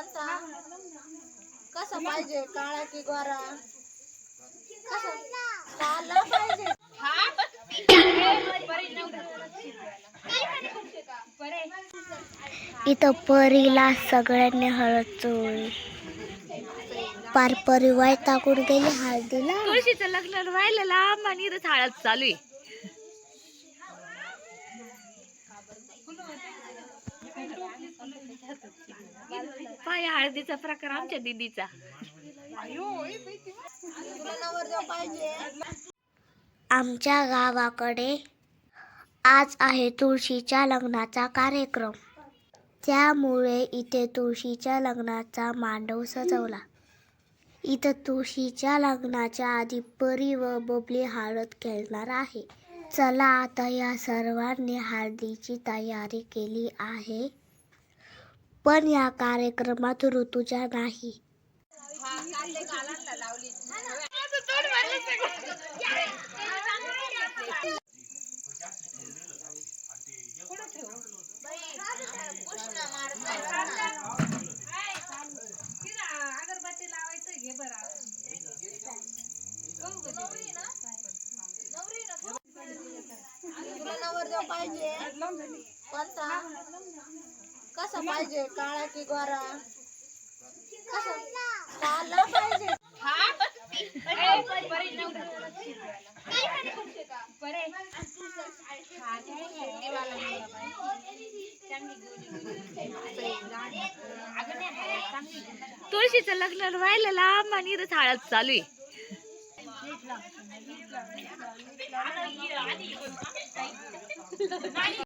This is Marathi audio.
कोणता कसा पाहिजे? काळा की गोरा? कसा? काला पाहिजे? इथं परीला सगळ्यांनी हळद चोळली. पार परी वाय टाकून गेली हळदीला. तुळशीचं लग्न व्हायला लांब आणि इथं हळद चालू आहे. पाय हळदीचा प्रकार आमच्या दिदीचा. आमच्या गावाकडे आज आहे तुळशीच्या लग्नाचा कार्यक्रम. त्यामुळे इथे तुळशीच्या लग्नाचा मांडव सजवला. इथं तुळशीच्या लग्नाच्या आधी परी व बबली हळद खेळणार आहे. चला आता या सर्वांनी हळदीची तयारी केली आहे. पण या कार्यक्रमात ऋतुजा नाही. पाहिजे. कोणता? कसा पाहिजे? काळा की गोरा? कसा? काला पाहिजे? तुळशीचं लग्न व्हायला लांब आणि इथं हळद चालू आहे.